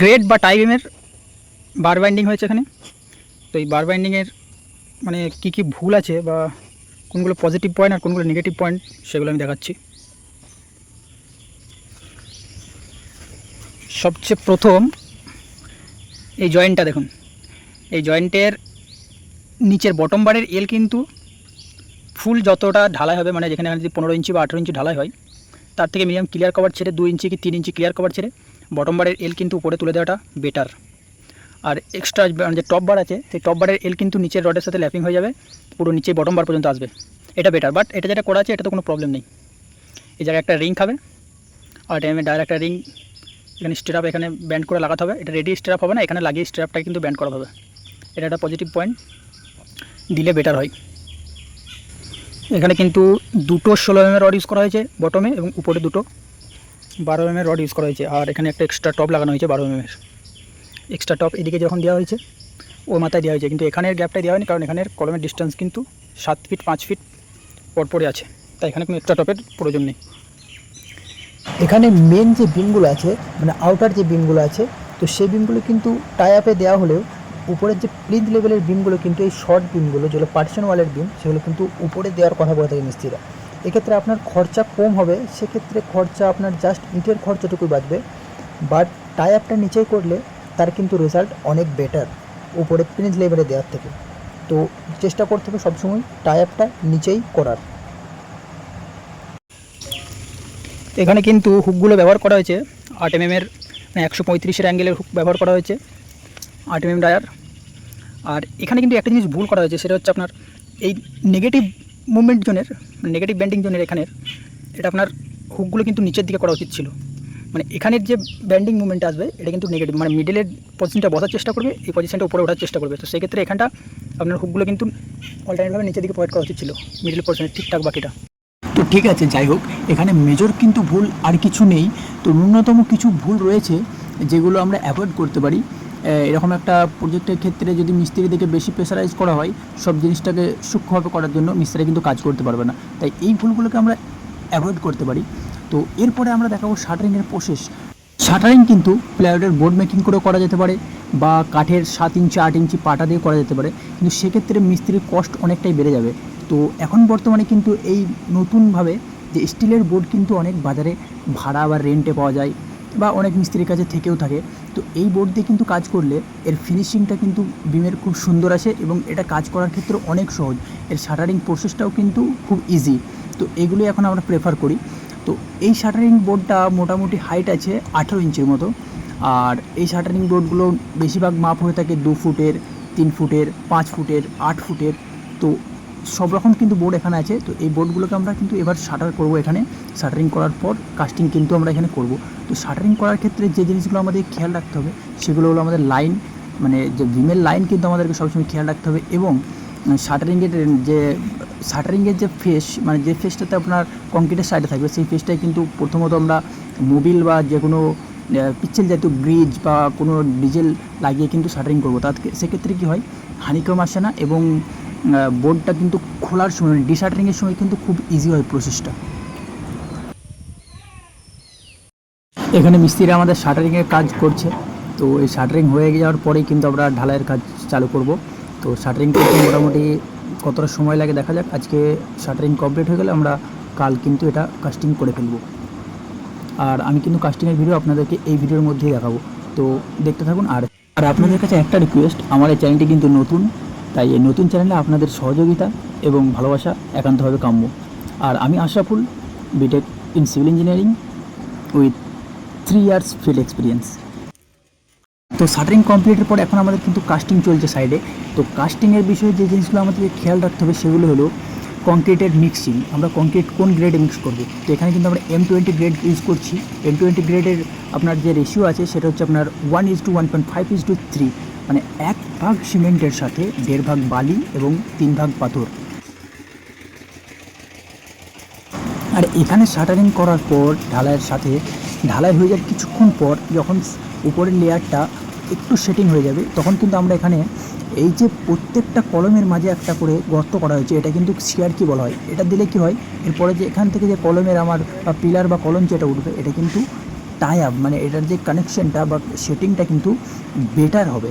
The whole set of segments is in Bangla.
গ্রেড বা টাইমের বার বাইন্ডিং হয়েছে এখানে। তো এই বার বাইন্ডিংয়ের মানে কী কী ভুল আছে বা কোনগুলো পজিটিভ পয়েন্ট আর কোনগুলো নেগেটিভ পয়েন্ট সেগুলো আমি দেখাচ্ছি। সবচেয়ে প্রথম এই জয়েন্টটা দেখুন। এই জয়েন্টের নিচের বটম বারের এল কিন্তু ফুল যতটা ঢালাই হবে মানে যেখানে যদি পনেরো ইঞ্চি বা আঠেরো ইঞ্চি ঢালাই হয়, তার থেকে মিনিমাম ক্লিয়ার কভার ছেড়ে দু ইঞ্চি কি তিন ইঞ্চি ক্লিয়ার কভার ছেড়ে বটম বারের এল কিন্তু উপরে তুলে দেওয়াটা বেটার আর এক্সট্রা যে টপ বার আছে, সেই টপ বারের এল কিন্তু নিচের রডের সাথে ল্যাপিং হয়ে যাবে, পুরো নিচে বটম বার পর্যন্ত আসবে। এটা বেটার বাট এটা যেটা করা আছে এটা তো কোনো প্রবলেম নেই। এই জায়গায় একটা রিং খাবে, আর টাইমে ডাইরেক্ট একটা রিং এখানে স্ট্রাপ এখানে ব্যান্ড করে লাগাতে হবে। এটা রেডি স্ট্রাপ হবে না, এখানে লাগিয়ে স্ট্রাপটা কিন্তু ব্যান্ড করা হবে। এটা একটা পজিটিভ পয়েন্ট দিলে বেটার হয়। এখানে কিন্তু দুটো ষোলো এম রড ইউজ করা হয়েছে বটমে এবং উপরে দুটো। বারো এম রড ইউজ করা হয়েছে। আর এখানে একটা এক্সট্রা টপ লাগানো হয়েছে বারো এম এর। এক্সট্রা টপ এদিকে যখন দেওয়া হয়েছে ও মাথায় দেওয়া হয়েছে। কিন্তু এখানের গ্যাপটা দেওয়া হয়নি, কারণ এখানের কলমের ডিস্টেন্স কিন্তু সাত ফিট পাঁচ ফিট পরপরে আছে। তাই এখানে কোনো এক্সট্রা টপের প্রয়োজন নেই। এখানে মেন যে বিমগুলো আছে মানে আউটার যে বিমগুলো আছে, তো সেই বিমগুলো কিন্তু টাই আপে দেওয়া হলেও উপরের যে প্লিন্থ লেভেলের বিমগুলো কিন্তু এই শর্ট বিমগুলো যেগুলো পার্টিশন ওয়ালের বিম সেগুলো কিন্তু উপরে দেওয়ার কথা বলে থাকে মিস্ত্রিরা। এক্ষেত্রে আপনার খরচা কম হবে, সেক্ষেত্রে খরচা আপনার জাস্ট ইটের খরচাটুকুই বাঁচবে। বাট টাই আপটা নিচেই করলে তার কিন্তু রেজাল্ট অনেক বেটার উপরে প্লিন্থ লেভেলে দেওয়ার থেকে। তো চেষ্টা করতে হবে সবসময় টাই আপটা নিচেই করার। এখানে কিন্তু হুকগুলো ব্যবহার করা হয়েছে। আট এম এর মানে একশো পঁয়ত্রিশের অ্যাঙ্গেলের হুক ব্যবহার করা হয়েছে। আট এম এম ডায়ার আর এখানে কিন্তু একটা জিনিস ভুল করা হয়েছে, সেটা হচ্ছে আপনার এই নেগেটিভ মুভমেন্ট জোনের নেগেটিভ ব্যান্ডিং জোনের এখানের, এটা আপনার হুকগুলো কিন্তু নিচের দিকে করা উচিত ছিল। মানে এখানের যে ব্যান্ডিং মুভমেন্ট আসবে, এটা কিন্তু নেগেটিভ মানে মিডলের পজিশনটা বসার চেষ্টা করবে, এই পজিশনটা উপরে ওঠার চেষ্টা করবে। তো সেক্ষেত্রে এখানটা আপনার হুকগুলো কিন্তু অল্টারনেটভাবে নিচের দিকে প্রোভাইড করা উচিত ছিল মিডল পজিশনের ঠিকঠাক বাকিটা। তো ঠিক আছে, যাই হোক, এখানে মেজর কিন্তু ভুল আর কিছু নেই। তো ন্যূনতম কিছু ভুল রয়েছে, যেগুলো আমরা অ্যাভয়েড করতে পারি। এরকম একটা প্রজেক্টের ক্ষেত্রে যদি মিস্ত্রিদেরকে বেশি প্রেসারাইজ করা হয়, সব জিনিসটাকে সূক্ষ্মভাবে করার জন্য মিস্ত্রি কিন্তু কাজ করতে পারবে না। তাই এই ভুলগুলোকে আমরা অ্যাভয়েড করতে পারি। তো এরপরে আমরা দেখাবো শাটারিংয়ের প্রসেস শাটারিং কিন্তু প্লাইউডের বোর্ড মেকিং করেও করা যেতে পারে বা কাঠের সাত ইঞ্চি, আট ইঞ্চি পাটা দিয়ে করা যেতে পারে। কিন্তু সেক্ষেত্রে মিস্ত্রির কস্ট অনেকটাই বেড়ে যাবে। তো এখন বর্তমানে কিন্তু এই নতুনভাবে যে স্টিলের বোর্ড কিন্তু অনেক বাজারে ভাড়া বা রেন্টে পাওয়া যায় বা অনেক মিস্ত্রির কাছে থেকেও থাকে। তো এই বোর্ড দিয়ে কিন্তু কাজ করলে এর ফিনিশিংটা কিন্তু বিমের খুব সুন্দর আসে এবং এটা কাজ করার ক্ষেত্রে অনেক সহজ। এর শাটারিং প্রসেসটাও কিন্তু খুব ইজি তো এগুলি এখন আমরা প্রেফার করি। তো এই শাটারিং বোর্ডটা মোটামুটি হাইট আছে আঠেরো ইঞ্চির মতো। আর এই শাটারিং বোর্ডগুলো বেশিরভাগ মাপ হয়ে থাকে দু ফুটের, তিন ফুটের, পাঁচ ফুটের, আট ফুটের। তো সব রকম কিন্তু বোর্ড এখানে আছে। তো এই বোর্ডগুলোকে আমরা কিন্তু এবার শাটার করব এখানে। শাটারিং করার পর কাস্টিং কিন্তু আমরা এখানে করব। তো শাটারিং করার ক্ষেত্রে যে জিনিসগুলো আমাদের খেয়াল রাখতে হবে, সেগুলো হলো আমাদের লাইন মানে যে বিমের লাইন কিন্তু আমাদেরকে সবসময় খেয়াল রাখতে হবে এবং শাটারিংয়ের যে শাটারিংয়ের যে ফেস মানে যে ফেসটাতে আপনার কংক্রিটের সাইডে থাকবে, সেই ফেসটাই কিন্তু প্রথমত আমরা মোবিল বা যে কোনো পিচ্ছেল জাতীয় ব্রিজ বা কোনো ডিজেল লাগিয়ে কিন্তু শাটারিং করব। তাতে সেক্ষেত্রে কী হয় হানিকম আসে না এবং বোর্ডটা কিন্তু খোলার সময় ডিশার্টারিংয়ের সময় কিন্তু খুব ইজি হয় প্রসেসটা এখানে মিস্ত্রিরা আমাদের শাটারিংয়ের কাজ করছে। তো এই শাটারিং হয়ে যাওয়ার পরেই কিন্তু আমরা ঢালাইয়ের কাজ চালু করব। তো শাটারিং করতে মোটামুটি কতটা সময় লাগে দেখা যাক। আজকে শাটারিং কমপ্লিট হয়ে গেলে আমরা কাল কিন্তু এটা কাস্টিং করে ফেলব। আর আমি কিন্তু কাস্টিংয়ের ভিডিও আপনাদেরকে এই ভিডিওর মধ্যেই দেখাবো। তো দেখতে থাকুন আর আর আপনাদের কাছে একটা রিকোয়েস্ট আমার এই চ্যানেলটি কিন্তু নতুন। তাই এই নতুন চ্যানেলে আপনাদের সহযোগিতা এবং ভালোবাসা একান্তভাবে কাম্য। আর আমি Ashraful BTech in civil engineering with three years field experience তো শাটারিং কমপ্লিটের পর এখন আমাদের কিন্তু কাস্টিং চলছে সাইডে তো কাস্টিংয়ের বিষয়ে যে জিনিসগুলো আমাদেরকে খেয়াল রাখতে হবে সেগুলো হলো কংক্রিটের মিক্সিং আমরা কংক্রিট কোন গ্রেডে মিক্স করব? তো এখানে কিন্তু আমরা এম টোয়েন্টি গ্রেড ইউজ করছি। এম টোয়েন্টি গ্রেডের আপনার যে রেশিও আছে সেটা হচ্ছে আপনার one is to one point five is to three মানে এক ভাগ সিমেন্টের সাথে দেড় ভাগ বালি এবং তিন ভাগ পাথর। আর এখানে শাটারিং করার পর ঢালাইয়ের সাথে, ঢালাই হয়ে যাওয়ার কিছুক্ষণ পর যখন উপরের লেয়ারটা একটু সেটিং হয়ে যাবে, তখন কিন্তু আমরা এখানে এই যে প্রত্যেকটা কলমের মাঝে একটা করে গর্ত করা হয়েছে, এটা কিন্তু সিয়ার কি বলা হয়। এটা দিলে কি হয়, এরপরে যে এখান থেকে যে কলমের আমার বা পিলার বা কলম যেটা উঠবে, এটা কিন্তু টাই আপ মানে এটার যে কানেকশনটা বা সেটিংটা কিন্তু বেটার হবে।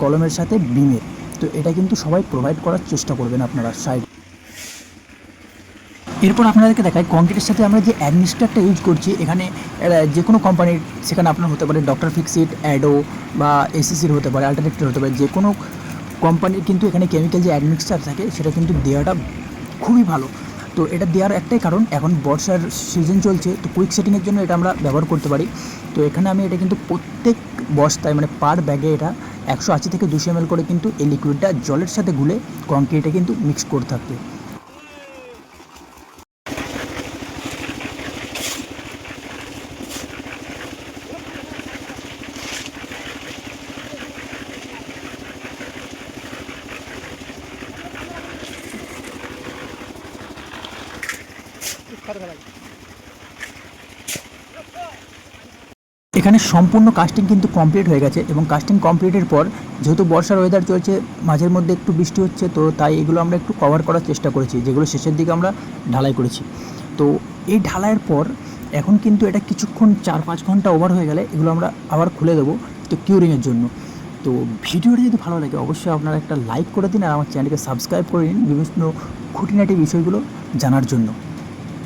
কলমের সাথে বিমের তো এটা কিন্তু সবাই প্রোভাইড করার চেষ্টা করবেন আপনারা সাইড এরপর আপনাদেরকে দেখাই কংক্রিটের সাথে আমরা যে অ্যাডমিনিস্ট্রারটা ইউজ করছি, এখানে যে কোনো কোম্পানির সেখানে আপনার হতে পারে ডক্টর ফিক্সিট অ্যাডো বা এসিসির হতে পারে আল্টারনেটিভ হতে পারে, যে কোনো কোম্পানির কিন্তু এখানে কেমিক্যাল যে অ্যাডমিক্সচার থাকে, সেটা কিন্তু দেওয়াটা খুবই ভালো। তো এটা দেওয়ার একটাই কারণ, এখন বর্ষার সিজন চলছে, তো কুইক সেটিংয়ের জন্য এটা আমরা ব্যবহার করতে পারি। তো এখানে আমি এটা কিন্তু প্রত্যেক বস্তায় মানে পার ব্যাগে এটা একশো আশি থেকে দুশো এম করে কিন্তু এই লিকুইডটা জলের সাথে গুলে কংক্রিটে কিন্তু মিক্স করে থাকবে এখানে সম্পূর্ণ কাস্টিং কিন্তু কমপ্লিট হয়ে গেছে এবং কাস্টিং কমপ্লিটের পর যেহেতু বর্ষার ওয়েদার চলছে, মাঝের মধ্যে একটু বৃষ্টি হচ্ছে, তো তাই এগুলো আমরা একটু কভার করার চেষ্টা করেছি, যেগুলো শেষের দিকে আমরা ঢালাই করেছি। তো এই ঢালাইয়ের পর এখন কিন্তু এটা কিছুক্ষণ চার পাঁচ ঘণ্টা ওভার হয়ে গেলে এগুলো আমরা আবার খুলে দেবো, তো কিউরিংয়ের জন্য। তো ভিডিওটা যদি ভালো লাগে অবশ্যই আপনারা একটা লাইক করে দিন আর আমার চ্যানেলকে সাবস্ক্রাইব করে নিন, বিভিন্ন খুঁটিনাটি বিষয়গুলো জানার জন্য।